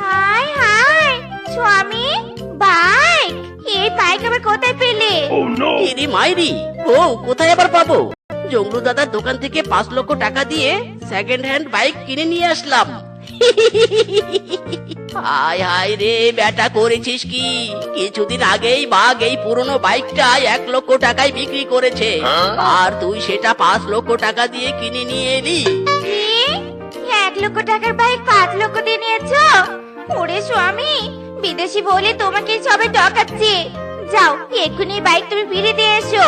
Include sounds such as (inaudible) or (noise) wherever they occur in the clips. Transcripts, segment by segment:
High high স্বামী bike এই bike আবার কোথায় পেলে? এরি মাইরি? ও কোথায় আবার পাবো? জঙ্গলু দাদার দোকান থেকে পাঁচ লক্ষ টাকা দিয়ে সেকেন্ড হ্যান্ড বাইক কিনে নিয়ে আসলাম। হায় হায় রে বেটা করেছিস কি? কিছুদিন আগেই বাঘ এই পুরনো বাইকটা এক লক্ষ টাকায় বিক্রি করেছে। আর তুই সেটা পাঁচ লক্ষ টাকা দিয়ে কিনে নিয়ে এলি? এক লক্ষ টাকার বাইক পাঁচ লক্ষ দিয়ে নিয়েছো? ওরে স্বামী বিদেশি বলে তোমাকে সবাই ঠকাচ্ছে। যাও এক্ষুনি বাইক তুমি ফিরে দিয়ে এসো।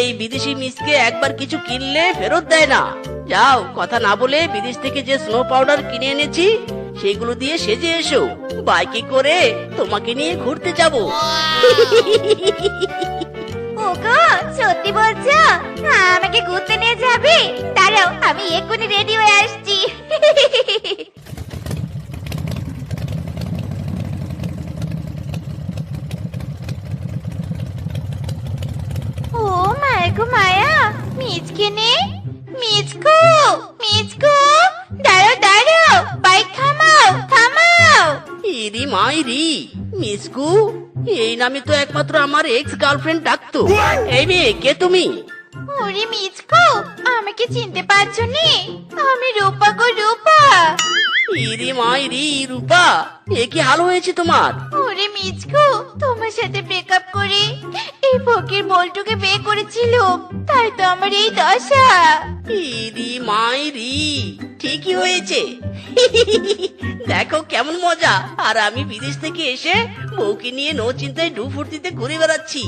এই বিদেশি মিসকে একবার কিছু কিনলে ফেরত দেয় না। যাও, কথা না বলে বিদেশ থেকে যে স্নো পাউডার কিনে এনেছি, সেগুলো দিয়ে সেজে এসো। বাইকে করে? তোমাকে নিয়ে ঘুরতে যাব। (laughs) ওগো, সত্যি বলছো? আমাকে ঘুরতে নিয়ে যাবে? দাঁড়াও, আমি এক্ষুনি রেডি হয়ে আসছি ও মায়া গো মায়া মিচকে নে। মিচকু মিচকু দাঁড়াও দাঁড়াও বাইক থামাও থামাও। ইরি মাইরি এই নামে তো একমাত্র আমার এক্স গার্লফ্রেন্ড ডাকতো। এই মেয়ে কে তুমি? ওরে মিচকু আমাকে চিনতে পারছ নি? আমি ইরি রূপা এ কি হাল হয়েছে তোমার? ওরে মিচকু তোমার সাথে ব্রেকআপ করে এই ফকির বল্টুকে বিয়ে করেছিল তাই তো আমার এই দশা। ইরি ঠিকই হয়েছে। দেখো কেমন মজা আর আমি বিদেশ থেকে এসে বউকে নিয়ে নো চিন্তায় ডু ফুর্তিতে ঘুরে বেড়াচ্ছি।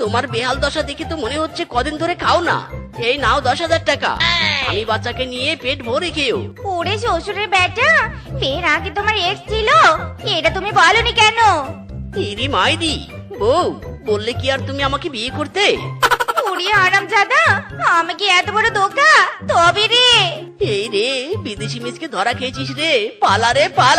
তোমার বেহাল দশা দেখে তো মনে হচ্ছে কদিন ধরে খাও না। এই নাও দশ হাজার টাকা। আমি বাচ্চাকে নিয়ে পেট ভরে খেও ওরে শ্বশুরের বেটা বিয়ের আগে তোমার এক্স ছিল? এটা তুমি বলনি কেন? ইরি মাইরি বউ বললে কি আর তুমি আমাকে বিয়ে করতে? ওরে আরাম জাদা আমাকে এত বড় ধোকা? তবে রে। এই রে বিদেশি মিসকে ধরা খেয়েছিস রে পালা রে পালা।